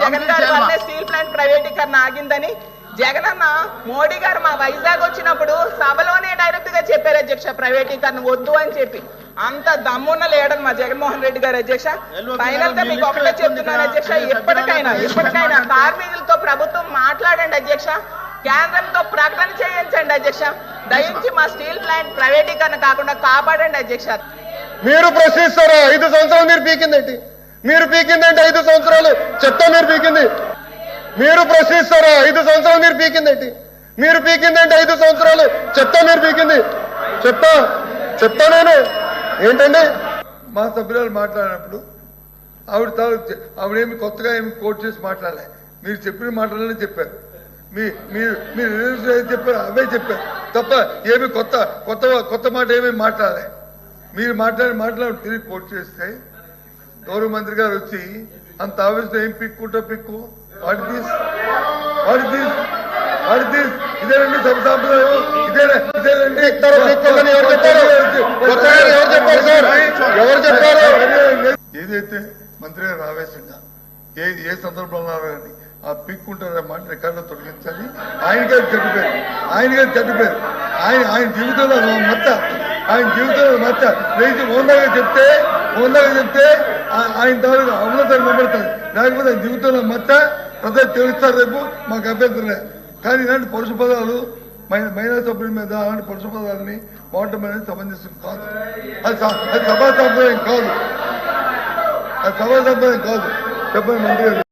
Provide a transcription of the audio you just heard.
జగన్ గారి వల్లే steel plant ప్రైవేటీకరణ ఆగిందని. జగన్ అన్న మోడీ గారు మా వైజాగ్ వచ్చినప్పుడు సభలోనే డైరెక్ట్గా చెప్పారు అధ్యక్ష ప్రైవేటీకరణ వద్దు అని చెప్పి. అంత దమ్మున్న లేడని మా జగన్మోహన్ రెడ్డి గారు అధ్యక్ష. ఫైనల్గా మీకు ఒకటే చెప్తున్నాను అధ్యక్ష ఎప్పటికైనా ఎప్పటికైనా కార్మికులతో ప్రభుత్వం మాట్లాడండి అధ్యక్ష. కేంద్రంతో ప్రకటన చేయించండి అధ్యక్ష. దయించి మా స్టీల్ ప్లాంట్ ప్రైవేటీకరణ కాకుండా కాపాడండి అధ్యక్ష. మీరు ప్రశ్నిస్తారా? ఐదు సంవత్సరాలు మీరు పీకిందేంటి? మీరు పీకిందేంటి ఐదు సంవత్సరాలు? చెత్త మీరు పీకింది. మీరు ప్రశ్నిస్తారా? ఐదు సంవత్సరాలు మీరు పీకిందేంటి మీరు పీకిందేంటి ఐదు సంవత్సరాలు? చెత్త మీరు పీకింది. చెత్త చెత్త నేను. ఏంటండి? మా సభ్యురాలు మాట్లాడినప్పుడు ఆవిడ తాలూకు ఆవిడేమి కొత్తగా ఏమి కోట్ చేసి మాట్లాడలే. మీరు చెప్పిన మాటలనే చెప్పారు. మీ మీరు మీరు చెప్పారు అవే చెప్పారు. తప్ప ఏమి కొత్త కొత్త కొత్త మాట ఏమీ మాట్లాడలే. మీరు మాట్లాడి మాట్లాడి తిరిగి కోట్ చేస్తే గౌరవ మంత్రి గారు వచ్చి అంత ఆవేశం ఏం పిక్కుంటో పిక్కు? వాటి తీస్ వాటి తీస్ వాటి తీస్. ఇదేనండి సభ సాంప్రదాయం. ఇదేనా ఇదేనండి ఎవరు చెప్పారు? ఏదైతే మంత్రి గారు ఆవేశంగా ఏ ఏ సందర్భంలో కానీ ఆ పిక్కుంటారనే మాట రికార్డులో తొలగించాలి. ఆయన గారు చెడ్డిపోయారు ఆయన గారు చెడ్డిపోయారు ఆయన ఆయన జీవితంలో మచ్చ. ఆయన జీవితంలో మచ్చ. లేచి ఓందాగా చెప్తే ఓందాగా చెప్తే ఆయన తాలూకు అమలతను నిలబడతారు లేకపోతే జీవితంలో మచ్చ ప్రజలు తెలుస్తారు రేపు మాకు అభ్యంతరం కానీ ఇలాంటి పరుష పదాలు మహిళా సభ్యుల మీద అలాంటి పరుష పదాలని వాడటం అనేది సమంజసం కాదు. అది సభా సంప్రదాయం కాదు. అది సభా సంప్రదాయం కాదు. చెప్పండి మంత్రి